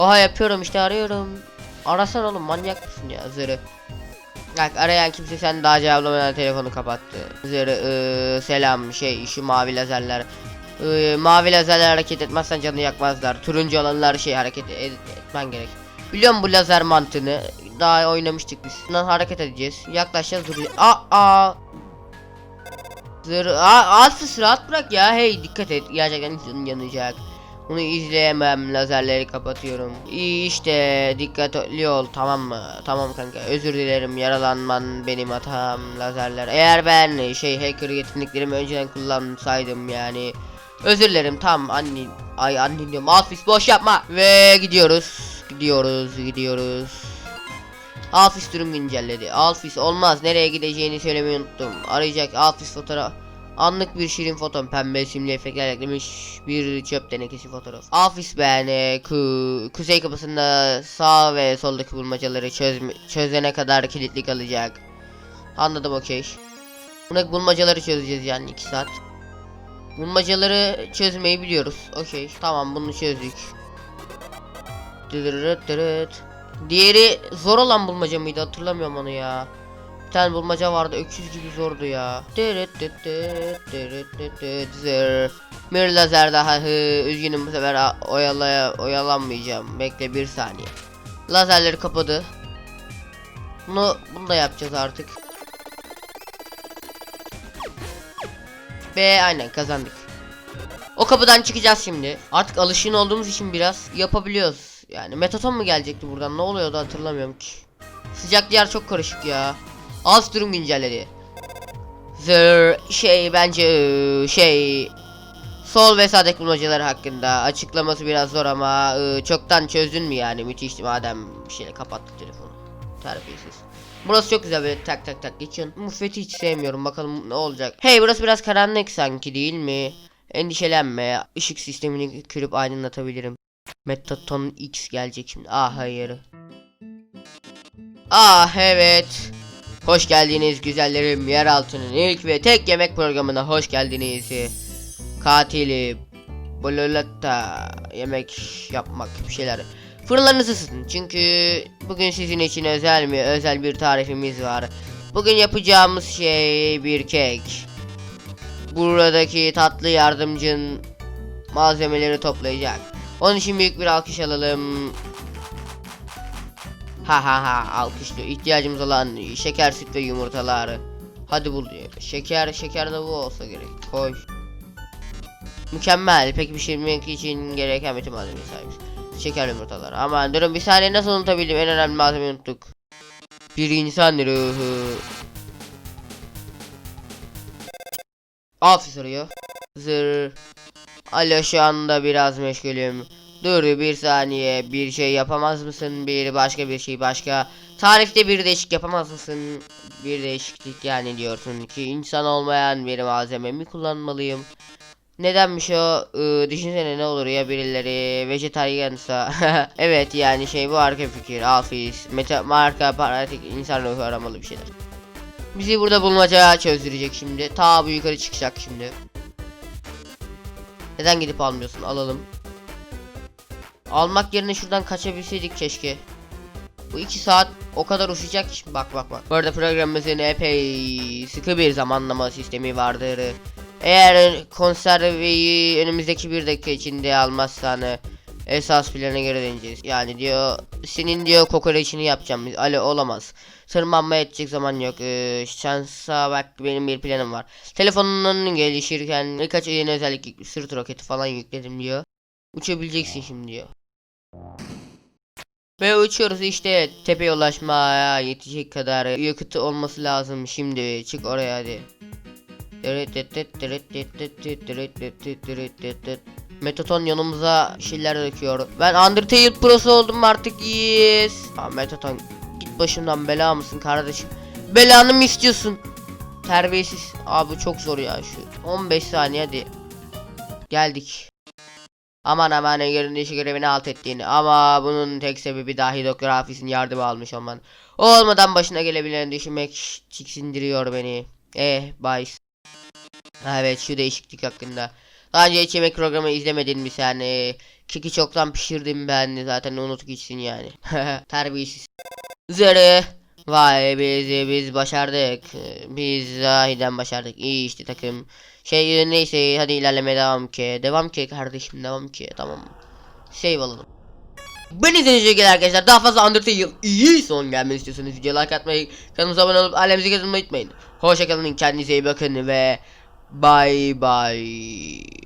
Oha yapıyorum işte arıyorum. Arasan oğlum manyak mısın ya zırı. Bak arayan kimse sen daha cevaplamadan telefonu kapattı. Zırı ıı, selam şey şu mavi lazerler. Iı, mavi lazerler hareket etmezsen canını yakmazlar. Turuncu olanlar şey hareket et- etmen gerek. Biliyorum bu lazer mantığını. Daha oynamıştık biz. Bundan hareket edeceğiz. Yaklaşacağız duracağız. Aa aa. Zır aa, az rahat bırak ya. Hey dikkat et. Gerçekten canın yanacak. Bunu izleyemem. Lazerleri kapatıyorum. İyi işte dikkatli ol tamam mı? Tamam kanka. Özür dilerim. Yaralanman benim hatam. Lazerler. Eğer ben şey hacker yeteneklerimi önceden kullansaydım yani Özür dilerim tam annen ay annen diyorum Alfis boş yapma ve gidiyoruz gidiyoruz gidiyoruz Alfis durum güncelledi Alfis olmaz nereye gideceğini söylemeyi unuttum arayacak Alfis fotoğraf Anlık bir şirin foton pembe simli efektler eklemiş bir çöp tenekesi fotoğraf. Alfis beğeni ku, kuzey kapısında sağ ve soldaki bulmacaları çözme, çözene kadar kilitli kalacak. Anladım okey. Buna bulmacaları çözeceğiz yani 2 saat. Bulmacaları çözmeyi biliyoruz. Okey. Tamam bunu çözdük. Diğeri zor olan bulmaca mıydı? Hatırlamıyorum onu ya. Bir bulmaca vardı. Öküz gibi zordu ya. Bir lazer daha. Hı, üzgünüm bu sefer oyalaya, oyalanmayacağım. Bekle bir saniye. Lazerleri kapadı. Bunu, bunu da yapacağız artık. Ve aynen kazandık. O kapıdan çıkacağız şimdi. Artık alışın olduğumuz için biraz yapabiliyoruz. Yani metaton mu gelecekti buradan? Ne oluyordu hatırlamıyorum ki. Sıcak yer çok karışık ya. Az durum güncelledi. Zır şey bence ıı, şey Sol ve sağdaki bulmacalar hakkında açıklaması biraz zor ama ıı, çoktan çözdün mü yani müthişti madem bir şeyle kapattık telefonu. Terbiyesiz. Burası çok güzel böyle tak tak tak geçiyorsun. Muffet'i hiç sevmiyorum bakalım ne olacak. Hey burası biraz karanlık sanki değil mi? Endişelenme. Işık sistemini kırıp aydınlatabilirim. Metaton X gelecek şimdi. Ah hayır. Ah evet. Hoş geldiniz güzellerim. Yeraltı'nın ilk ve tek yemek programına hoş geldiniz. Katili. Bololata. Yemek yapmak bir şeyler. Fırınlarınızı ısıtın çünkü bugün sizin için özel mi özel bir tarifimiz var. Bugün yapacağımız şey bir kek. Buradaki tatlı yardımcın malzemeleri toplayacak. Onun için büyük bir alkış alalım. Ha ha ha alkışlıyor. İhtiyacımız olan şeker, süt ve yumurtalar. Hadi bul diyor. Şeker, şeker de bu olsa gerek. Koy. Mükemmel. Peki pişirmek için gereken bütün malzemeye sahibiz. Şeker yumurtalar. Aman durun bir saniye nasıl unutabildim en önemli malzemeyi unuttuk. Bir insan ruhu. Ofis arıyor. Zır. Alo şu anda biraz meşgulüm. Dur bir saniye bir şey yapamaz mısın? Bir başka bir şey başka. Tarifte bir değişik yapamaz mısın? Bir değişiklik yani diyorsun ki insan olmayan bir malzememi kullanmalıyım. Nedenmiş o? Ee, düşünsene ne olur ya birileri vejetaryensa. evet yani şey bu arka fikir. Afis, meta marka, paratik, insan ruhu aramalı bir şeyler. Bizi burada bulmaca çözdürecek şimdi. Ta bu yukarı çıkacak şimdi. Neden gidip almıyorsun? Alalım. Almak yerine şuradan kaçabilseydik keşke. Bu iki saat o kadar uçacak ki. Bak bak bak. Bu arada programımızın epey sıkı bir zamanlama sistemi vardır. Eğer konserveyi önümüzdeki bir dakika içinde almazsan esas plana geri döneceğiz. Yani diyor senin diyor kokoreçini yapacağım. Ali olamaz. Tırmanma edecek zaman yok. Ee, şansa bak benim bir planım var. Telefonunun gelişirken birkaç yeni özellik sırt roketi falan yükledim diyor. Uçabileceksin şimdi diyor. Ve uçuyoruz işte tepeye ulaşmaya yetecek kadar yakıtı olması lazım şimdi çık oraya hadi. Metaton yanımıza şeyler döküyor. Ben Undertale Pro'su oldum artık yes. Aa, Metaton git başımdan bela mısın kardeşim? Belanı mı istiyorsun? Terbiyesiz. Abi çok zor ya şu. 15 saniye hadi. Geldik. Aman aman Ege'nin işi görevini alt ettiğini ama bunun tek sebebi dahi Doktor Hafiz'in yardımı almış olman. Olmadan başına gelebileni düşünmek tiksindiriyor beni. Eh Bays. Ha, Evet şu değişiklik hakkında. Daha önce hiç yemek programı izlemedin mi sen? Ee, Keki çoktan pişirdim beğendi zaten unut gitsin yani. Terbiyesiz. Zırı. Vay biz biz başardık. Biz zahiden başardık. İyi işte takım. Şey neyse hadi ilerlemeye devam ki. Devam ki kardeşim devam ki tamam. Save alalım. Ben izleyiciye gel arkadaşlar daha fazla Undertale iyi son gelmeni istiyorsanız videoya like atmayı kanalımıza abone olup ailemize katılmayı unutmayın. Hoşçakalın kendinize iyi bakın ve bye bye.